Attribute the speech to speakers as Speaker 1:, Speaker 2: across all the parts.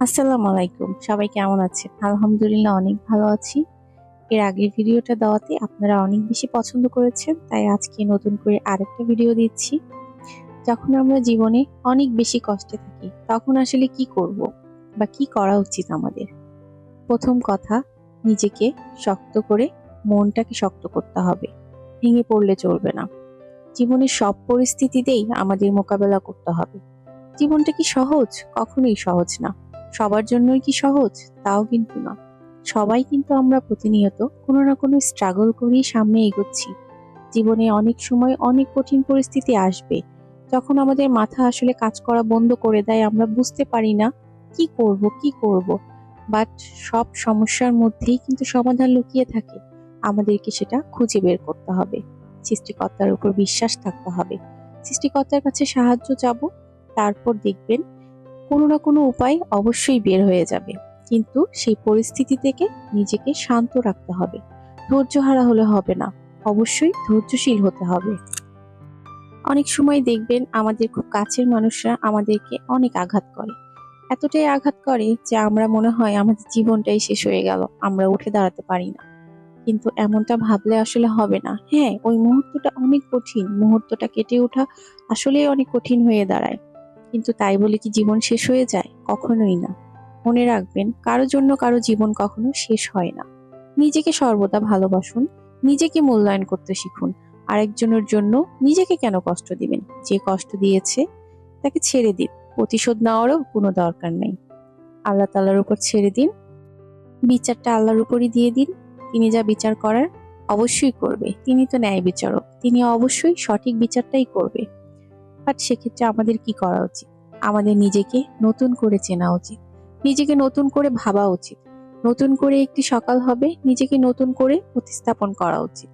Speaker 1: আসসালামু আলাইকুম। সবাই কেমন আছেন? আলহামদুলিল্লাহ অনেক ভালো আছি। এর আগের ভিডিওটা দেওয়াতে আপনারা অনেক বেশি পছন্দ করেছেন, তাই আজকে নতুন করে আরেকটা ভিডিও দিচ্ছি। যখন আমরা জীবনে অনেক বেশি কষ্টে থাকি, তখন আসলে কি করব বা কি করা উচিত আমাদের? প্রথম কথা, নিজেকে শক্ত করে মনটাকে শক্ত করতে হবে। ভেঙে পড়লে চলবে না। জীবনের সব পরিস্থিতিতেই আমাদের মোকাবেলা করতে হবে। জীবনটা কি সহজ? কখনোই সহজ না। সবার জন্যই কি সহজ? তাও কিন্তু না। সবাই কিন্তু আমরা প্রতিনিয়ত কোনো না কোনো স্ট্রাগল করেই সামনে এগোচ্ছি। জীবনে অনেক সময় অনেক কঠিন পরিস্থিতি আসবে। যখন আমাদের মাথা আসলে কাজ করা বন্ধ করে দেয়, আমরা বুঝতে পারি না, কি করব কি করব? বাট সব সমস্যার মধ্যেই কিন্তু সমাধান লুকিয়ে থাকে। আমাদেরকে সেটা খুঁজে বের করতে হবে। সৃষ্টিকর্তার উপর বিশ্বাস থাকতে হবে। সৃষ্টিকর্তার কাছে সাহায্য চাবো, তারপর দেখবেন কোনো না কোনো উপায় অবশ্যই বের হয়ে যাবে। কিন্তু সেই পরিস্থিতি থেকে নিজেকে শান্ত রাখতে হবে। ধৈর্য হারা হলে হবে না। অবশ্যই ধৈর্যশীল হতে হবে। অনেক সময় দেখবেন আমাদের খুব কাছের মানুষরা আমাদেরকে অনেক আঘাত করে। এতটাই আঘাত করে যে আমরা মনে হয় আমাদের জীবনটাই শেষ হয়ে গেল, আমরা উঠে দাঁড়াতে পারি না। কিন্তু এমনটা ভাবলে আসলে হবে না। হ্যাঁ ওই মুহূর্তটা অনেক কঠিন। মুহূর্তটা কেটে ওঠা আসলেই অনেক কঠিন হয়ে দাঁড়ায়। কিন্তু তাই বলে কি জীবন শেষ হয়ে যায়? কখনোই না। মনে রাখবেন, কারও জন্য কারও জীবন কখনো শেষ হয় না। নিজেকে সর্বদা ভালোবাসুন, নিজেকে মূল্যায়ন করতে শিখুন, আরেকজনের জন্য নিজেকে কেন কষ্ট দিবেন? যে কষ্ট দিয়েছে, তাকে ছেড়ে দিন। প্রতিশোধ নেওয়ারও কোনো দরকার নেই। আল্লাহ তাল্লার উপর ছেড়ে দিন। বিচারটা আল্লাহর উপরই দিয়ে দিন। তিনি যা বিচার করার অবশ্যই করবে। তিনি তো ন্যায় বিচারক তিনি অবশ্যই সঠিক বিচারটাই করবে। বাট সেক্ষেত্রে আমাদের কি করা উচিত? আমাদের নিজেকে নতুন করে চেনা উচিত। নিজেকে নতুন করে ভাবা উচিত। নতুন করে একটি সকাল হবে, নিজেকে নতুন করে প্রতিস্থাপন করা উচিত।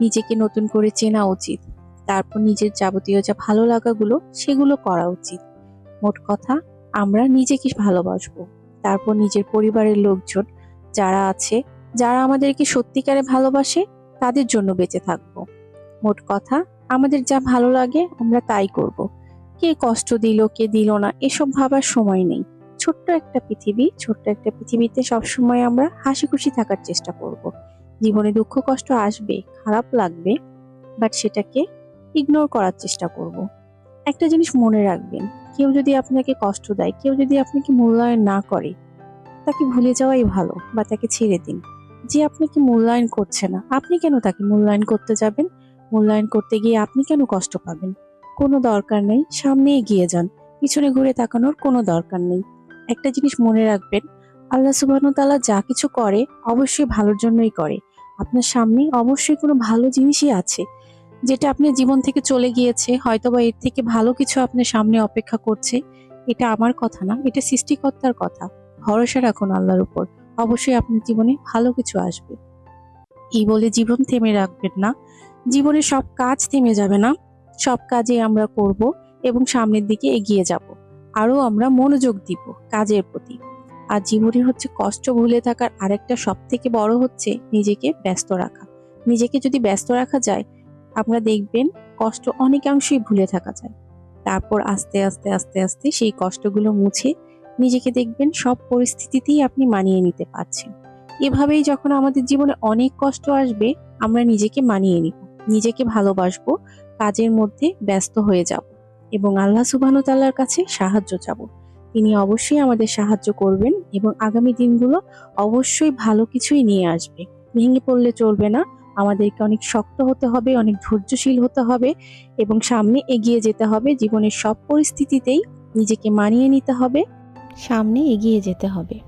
Speaker 1: নিজেকে নতুন করে চেনা উচিত। তারপর নিজের যাবতীয় যা ভালো লাগাগুলো, সেগুলো করা উচিত। মোট কথা, আমরা নিজেকে ভালোবাসবো। তারপর নিজের পরিবারের লোকজন যারা আছে, যারা আমাদেরকে সত্যিকারে ভালোবাসে, তাদের জন্য বেঁচে থাকব। মোট কথা আমাদের যা ভালো লাগে আমরা তাই করব। কে কষ্ট দিল, কে দিল না, এসব ভাবার সময় নেই ছোট্ট একটা পৃথিবী, ছোট্ট একটা পৃথিবীতে সবসময় আমরা হাসি খুশি থাকার চেষ্টা করব। জীবনে দুঃখ, কষ্ট আসবে, খারাপ লাগবে বাট সেটাকে ইগনোর করার চেষ্টা করব। একটা জিনিস মনে রাখবেন, কেউ যদি আপনাকে কষ্ট দেয়, কেউ যদি আপনাকে মূল্যায়ন না করে, তাকে ভুলে যাওয়াই ভালো, বা তাকে ছেড়ে দিন যে আপনাকে মূল্যায়ন করছে না, আপনি কেন তাকে মূল্যায়ন করতে যাবেন মূল্যায়ন করতে গিয়ে আপনি কেন কষ্ট পাবেন? কোনো দরকার নেই, সামনে এগিয়ে যান। পিছনে ঘুরে তাকানোর কোনো দরকার নেই। একটা জিনিস মনে রাখবেন, আল্লাহ সুবাহতালা যা কিছু করে, অবশ্যই ভালোর জন্যই করে। আপনার সামনে অবশ্যই কোনো ভালো জিনিসই আছে। যেটা আপনার জীবন থেকে চলে গিয়েছে, হয়তোবা এর থেকে ভালো কিছু আপনার সামনে অপেক্ষা করছে, এটা আমার কথা না, এটা সৃষ্টিকর্তার কথা। ভরসা রাখুন আল্লাহর উপর। অবশ্যই আপনার জীবনে ভালো কিছু আসবে। এই বলে জীবন থেমে রাখবেন না। জীবনের সব কাজ থেমে যাবে না। সব কাজে আমরা করব এবং সামনের দিকে এগিয়ে যাব। আরও আমরা মনোযোগ দিব কাজের প্রতি। আর জীবনে হচ্ছে কষ্ট ভুলে থাকার আরেকটা সব থেকে বড় হচ্ছে নিজেকে ব্যস্ত রাখা। নিজেকে যদি ব্যস্ত রাখা যায়, আপনারা দেখবেন কষ্ট অনেকাংশই ভুলে থাকা যায়। তারপর আস্তে আস্তে আস্তে আস্তে সেই কষ্টগুলো মুছে নিজেকে দেখবেন সব পরিস্থিতিতেই আপনি মানিয়ে নিতে পারছেন। এভাবেই যখন আমাদের জীবনে অনেক কষ্ট আসবে, আমরা নিজেকে মানিয়ে নিব। নিজেকে ভালোবাসবো, কাজের মধ্যে ব্যস্ত হয়ে যাব এবং আল্লাহ সুবাহন তাল্লার কাছে সাহায্য চাব। তিনি অবশ্যই আমাদের সাহায্য করবেন এবং আগামী দিনগুলো অবশ্যই ভালো কিছুই নিয়ে আসবে। ভেঙে পড়লে চলবে না, আমাদেরকে অনেক শক্ত হতে হবে, অনেক ধৈর্যশীল হতে হবে এবং সামনে এগিয়ে যেতে হবে। জীবনের সব পরিস্থিতিতেই নিজেকে মানিয়ে নিতে হবে। সামনে এগিয়ে যেতে হবে।